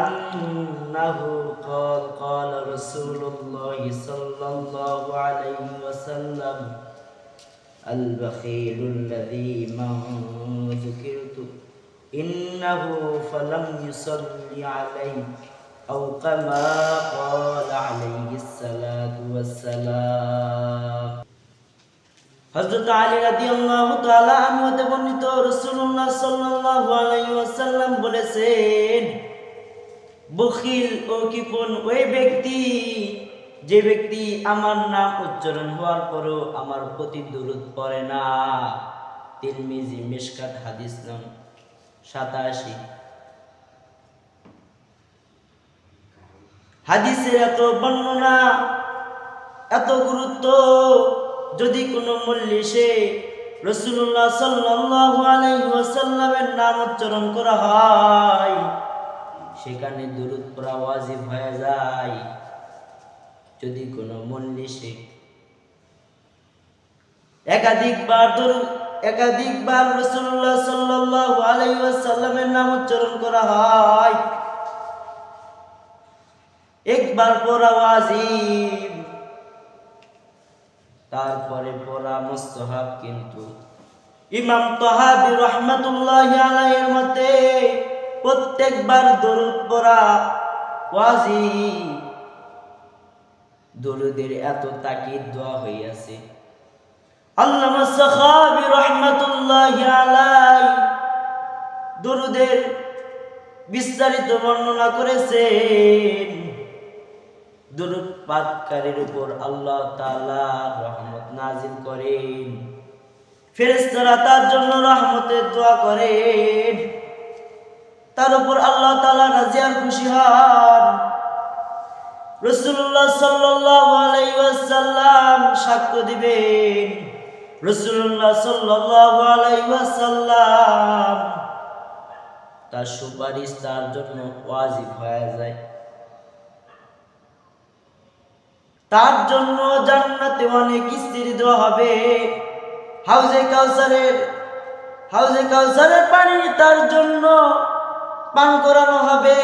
أنه قال قال رسول الله صلى الله عليه وسلم البخيل الذي من ذكرت إنه فلم يصلي عليه أو كما قال عليه الصلاة والسلام হযরত আলী রাদিয়াল্লাহু তাআলা আনহু হতে বর্ণিত রাসূলুল্লাহ সাল্লাল্লাহু আলাইহি ওয়াসাল্লাম বলেছেন বখিল ও কিপন ওই ব্যক্তি। যে ব্যক্তি আমার নাম উচ্চারণ হওয়ার পরও আমার প্রতি দরুদ পড়ে না। তিরমিজি, মিশকাত হাদিস নং সাতাশি। হাদিসের এত বর্ণনা, এত গুরুত্ব, যদি কোনো মল্লিশে রসুল্লাহ সাল্লাল্লাহু আলাইহি ওয়াসাল্লামের নাম উচ্চারণ করা হয় সেখানে দুরুদ পড়া ওয়াজিব হয়ে যায়। যদি কোনো মল্লিশে একাধিকবার দরুদ, একাধিকবার রসুল্লাহ সাল্লাল্লাহু আলাইহি নাম উচ্চারণ করা হয়, একবার পড়া ওয়াজিব, তারপরে পড়া মুস্তাহাব কিন্তু। ইমাম তহাবি রহমাতুল্লাহ আলাইহির মতে প্রত্যেকবার দরুদ পড়া ওয়াজিব দরুদের এত তাকিদ দোয়া হইয়াছে। আল্লামা সাখাবি রহমাতুল্লাহ আলাই দরুদের বিস্তারিত বর্ণনা করেছেন। দুরুদ পাঠকারীর উপর আল্লাহ তাআলা রহমত নাজিল করেন। ফেরেশতারা তার জন্য রহমতের দোয়া করেন। তার উপর আল্লাহ তাআলা রাজি আর খুশি হন। আলাইহি ওয়াসাল্লাম সাক্ষ্য দিবেন। আলাইহি ওয়াসাল্লাম তার সুপারিশ তার জন্য ওয়াজিব হয়ে যায়। তার জন্য জান্নাতে অনেক স্ত্রী দেওয়া হবে। হাউজে কাউসারের হাউজে কাউসারের পানি তার জন্য পান করানো হবে।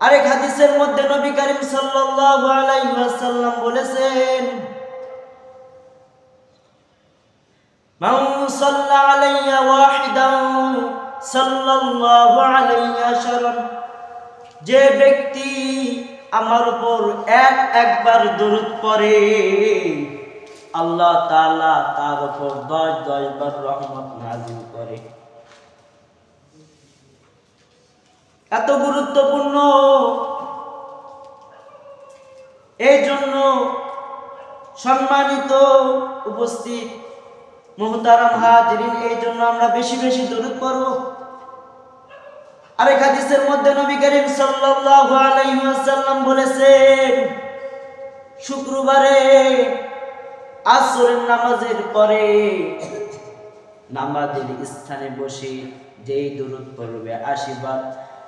আরেক হাদিসের মধ্যে নবী করিম সাল্লাল্লাহু আলাইহি ওয়াসাল্লাম বলেছেন সাল্লা আলাইয়া ওয়াহিদান সাল্লাল্লাহু যে ব্যক্তি আমার উপর এক একবার দরুদ পড়ে, আল্লাহ তাআলা তার উপর দশ দশ বার রহমত নাজিল করে। এত গুরুত্বপূর্ণ। এই জন্য সম্মানিত উপস্থিত মোহতারাম হাজিরিন এই জন্য আমরা বেশি বেশি দরুদ পড়ব। আরেক হাদিসের মধ্যে নবী করিম সাল্লাল্লাহু আলাইহি ওয়াসাল্লাম বলেছেন, শুক্রবারে আসরের নামাজের পরে নামাজের স্থানে বসে যেই দরুদ পড়বে আশীর্বাদ।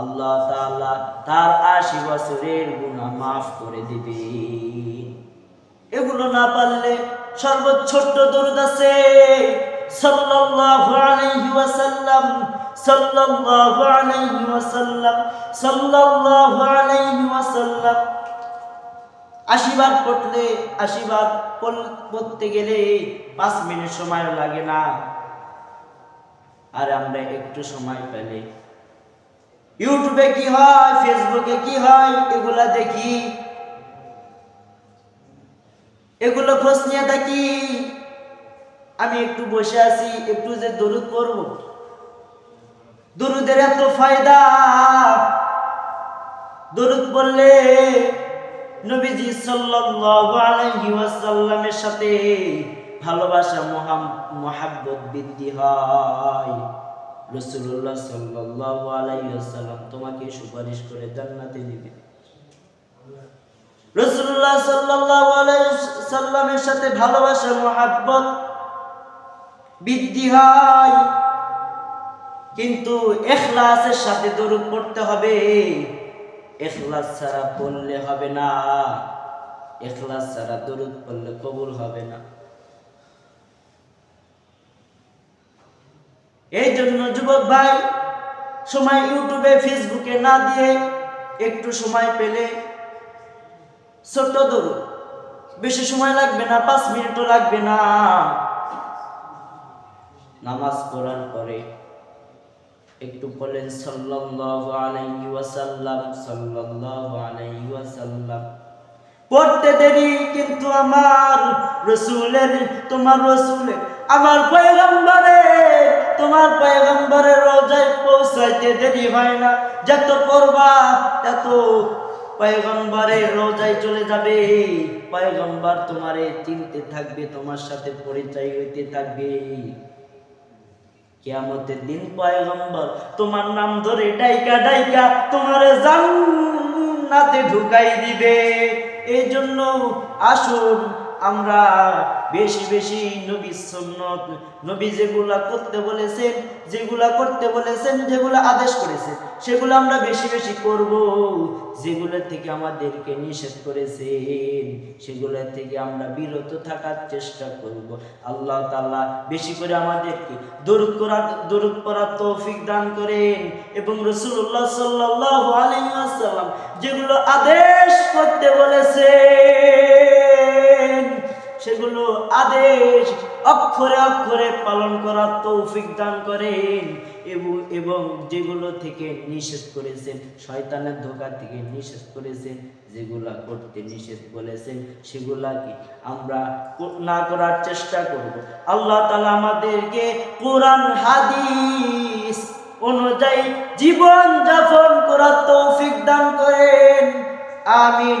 আল্লাহ তাআলা তার আশি বছরের গুনাহ মাফ করে দিবে। এগুলো না পারলে সর্বোচ্চ দরুদ আছে। সাল্লাল্লাহু আলাইহি ওয়াসাল্লাম, সাল্লাল্লাহু আলাইহি ওয়াসাল্লাম, সাল্লাল্লাহু আলাইহি ওয়াসাল্লাম। আশীর্বাদ পড়লে আশীর্বাদ পড়তে গেলে পাঁচ মিনিট সময় লাগে না। আর আমরা একটু সময় পেলে ইউটিউবে কি হয়, ফেসবুকে কি হয়, এগুলা দেখি। এগুলো খোঁজ নিয়ে থাকি আমি একটু বসে আছি, একটু যে দরুদ পড়ব। দরুদের এত ফায়দা। দরুদ পড়লে নবীজি ওয়াসাল্লামের সাথে ভালোবাসা মহাব্বত বৃদ্ধি হয়। রসুল্লাহ সাল্লাল্লাহু আলাইহি ওয়াসাল্লাম তোমাকে সুপারিশ করে জান্নাতে দিবে রসুল্লাহ সাল্লাল্লাহু সাল্লামের সাথে ভালোবাসা, মহাব্বত বৃদ্ধি হয়। কিন্তু এখলাসের সাথে দরুদ পড়তে হবে। এখলাস ছাড়া পড়লে হবে না। এখলাস ছাড়া দরুদ পড়লে কবুল হবে না। এই জন্য যুবক ভাই, সময় ইউটিউবে, ফেসবুকে না দিয়ে একটু সময় পেলে ছোট্ট দরুদ বেশি সময় লাগবে না, পাঁচ মিনিটও লাগবে না। নামাজ পড়ার পরে একটু বলেন, সাল্লাল্লাহু আলাইহি পড়তে দেরি, কিন্তু আমার রসুলের, তোমার রসুলের, আমার পয়গম্বরের তোমার পয়গম্বরের রোজায় পৌঁছাইতে দেরি হয় না। যত পড়বা তত পয়গম্বরের রোজায় চলে যাবে। পয়গম্বর তোমারে চিনতে থাকবে, তোমার সাথে পরিচয় হইতে থাকবে। কিয়ামতের দিন পয়গম্বর তোমার নাম ধরে ডাইকা ডাইকা তোমার জান্নাতে ঢুকাই দিবে। এই জন্য আসুন আমরা বেশি বেশি নবী সুন্নত, নবী যেগুলা করতে বলেছেন, যেগুলা করতে বলেছেন, যেগুলা আদেশ করেছে, সেগুলো আমরা বেশি বেশি করব। যেগুলো থেকে আমাদেরকে নিষেধ করেছেন, সেগুলো থেকে আমরা বিরত থাকার চেষ্টা করব। আল্লাহ তাআলা বেশি করে আমাদেরকে দরুদ করার দরুদ পড়ার তৌফিক দান করেন এবং রাসূলুল্লাহ সাল্লাল্লাহু আলাইহি ওয়াসাল্লাম যেগুলো আদেশ করতে বলেছেন সেগুলো আদেশ, অক্ষরে অক্ষরে পালন করার তৌফিক দান করেন। এবং যেগুলো থেকে নিষেধ করেছেন, শয়তানের ধোকা থেকে নিষেধ করেছেন, যেগুলা করতে নিষেধ বলেছেন, সেগুলাকে আমরা না করার চেষ্টা করব। আল্লাহ তালা আমাদেরকে কোরআন, হাদিস অনুযায়ী জীবন যাপন করার তৌফিক দান করেন। আমিন।